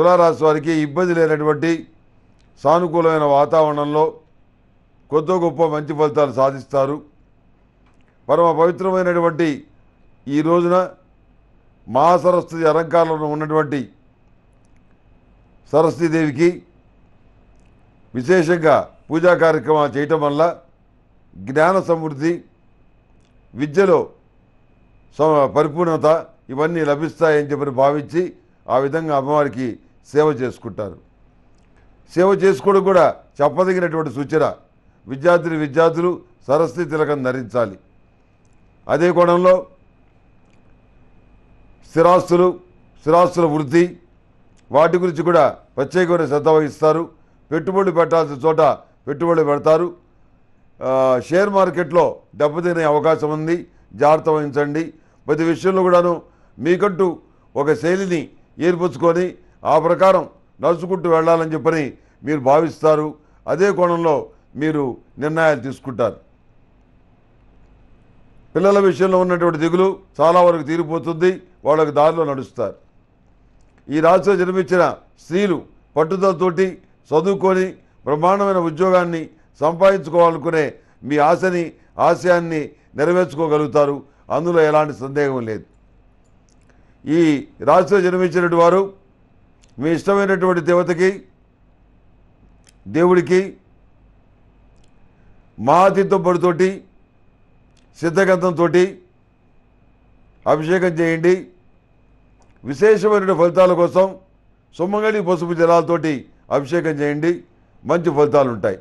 తులారాశి వారికి ఇబ్బంది లేనటువంటి సానుకూలమైన వాతావరణంలో కొద్ది గొప్ప మంచి ఫలితాలు సాధిస్తారు. పరమ పవిత్రమైనటువంటి ఈ రోజున మహాసరస్వతి అలంకారంలో ఉన్నటువంటి సరస్వతీదేవికి విశేషంగా పూజా కార్యక్రమాలు చేయటం వల్ల జ్ఞాన సమృద్ధి విద్యలో పరిపూర్ణత ఇవన్నీ లభిస్తాయని చెప్పి భావించి ఆ విధంగా అమ్మవారికి సేవ చేసుకుంటారు. సేవ చేసుకోవడం కూడా చెప్పదగినటువంటి సూచన. విద్యార్థులు విద్యార్థులు సరస్వతి తిలకం ధరించాలి. అదే కోణంలో స్థిరాస్తులు స్థిరాస్తుల వృద్ధి వాటి గురించి కూడా ప్రత్యేకమైన శ్రద్ధ వహిస్తారు. పెట్టుబడులు పెట్టాల్సిన చోట పెట్టుబడులు పెడతారు. షేర్ మార్కెట్లో దెబ్బతినే అవకాశం ఉంది. జాగ్రత్త వహించండి. ప్రతి విషయంలో కూడాను మీకంటూ ఒక శైలిని ఏర్పరచుకొని ఆ ప్రకారం నడుచుకుంటూ వెళ్ళాలని చెప్పని మీరు భావిస్తారు. అదే కోణంలో మీరు నిర్ణయాలు తీసుకుంటారు. పిల్లల విషయంలో ఉన్నటువంటి దిగులు చాలా వరకు తీరిపోతుంది. వాళ్ళకి దారిలో నడుస్తారు. ఈ రాశిలో జన్మించిన స్త్రీలు పట్టుదలతోటి చదువుకొని బ్రహ్మాండమైన ఉద్యోగాన్ని సంపాదించుకోవాలనుకునే మీ ఆశని ఆశయాన్ని నెరవేర్చుకోగలుగుతారు. అందులో ఎలాంటి సందేహం లేదు. ఈ రాశిలో జన్మించినటువంటి వారు మీ ఇష్టమైనటువంటి దేవతకి దేవుడికి మహాతీర్థం పొడితోటి సిద్ధగంధంతో అభిషేకం చేయండి. విశేషమైన ఫలితాల కోసం సుమ్మంగళి పసుపు జలాలతోటి అభిషేకం చేయండి. మంచి ఫలితాలు ఉంటాయి